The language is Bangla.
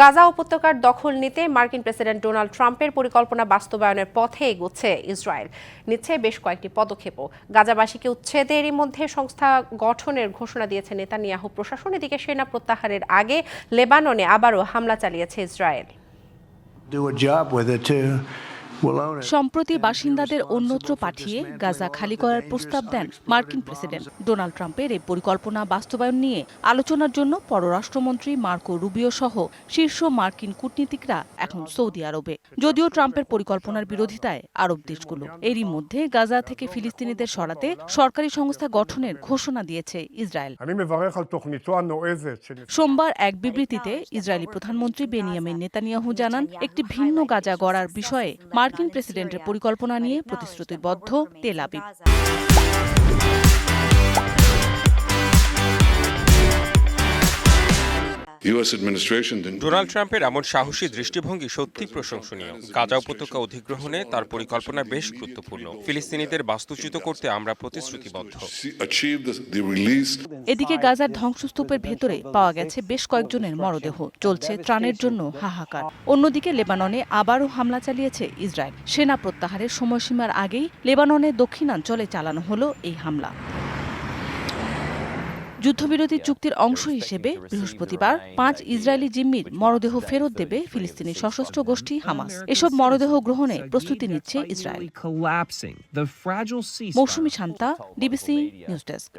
গাজা উপত্যকার দখল নিতে মার্কিন প্রেসিডেন্ট ডোনাল্ড ট্রাম্পের পরিকল্পনা বাস্তবায়নের পথে এগোচ্ছে ইসরায়েল। নিচ্ছে বেশ কয়েকটি পদক্ষেপও। গাজাবাসীকে উচ্ছেদেরই মধ্যে সংস্থা গঠনের ঘোষণা দিয়েছে নেতানিয়াহু। প্রশাসন এদিকে সেনা প্রত্যাহারের আগে লেবাননে আবারও হামলা চালিয়েছে ইসরায়েল। সম্প্রতি বাসিন্দাদের অন্যত্র পাঠিয়ে গাজা খালি করার প্রস্তাব দেন মার্কিন প্রেসিডেন্ট। ডোনাল্ড ট্রাম্পের এই পরিকল্পনা বাস্তবায়ন নিয়ে আলোচনার জন্য পররাষ্ট্রমন্ত্রী মার্কো রুবিও সহ শীর্ষ মার্কিন কূটনীতিকরা এখন সৌদি আরবে। যদিও ট্রাম্পের পরিকল্পনার বিরোধিতায় আরব দেশগুলো। এরই মধ্যে গাজা থেকে ফিলিস্তিনিদের সরাতে সরকারি সংস্থা গঠনের ঘোষণা দিয়েছে ইসরায়েল। সোমবার এক বিবৃতিতে ইসরায়েলি প্রধানমন্ত্রী বেনিয়ামিন নেতানিয়াহু জানান একটি ভিন্ন গাজা গড়ার বিষয়ে মার্কিন প্রেসিডেন্টের পরিকল্পনা নিয়ে প্রতিশ্রুতিবদ্ধ তেল আবিব। ডোনাল্ড ট্রাম্পের এমন সাহসী দৃষ্টিভঙ্গি সত্যি প্রশংসনীয়। গাজা উপত্যকা অধিগ্রহণে তার পরিকল্পনা বেশ গুরুত্বপূর্ণ। ফিলিস্তিনিদের বাস্তুচ্যুত করতে আমরা প্রতিশ্রুতিবদ্ধ। এদিকে গাজার ধ্বংসস্তূপের ভেতরে পাওয়া গেছে বেশ কয়েকজনের মরদেহ। চলছে ত্রাণের জন্য হাহাকার। অন্যদিকে লেবাননে আবারও হামলা চালিয়েছে ইসরায়েল। সেনা প্রত্যাহারের সময়সীমার আগেই লেবাননের দক্ষিণাঞ্চলে চালানো হলো এই হামলা। যুদ্ধবিরতি চুক্তির অংশ হিসেবে বৃহস্পতিবার পাঁচ ইসরায়েলি জিম্মির মরদেহ ফেরত দেবে ফিলিস্তিনি সশস্ত্র গোষ্ঠী হামাস। এসব মরদেহ গ্রহণে প্রস্তুতি নিচ্ছে Israel. Mousumi Shanta DBC news desk.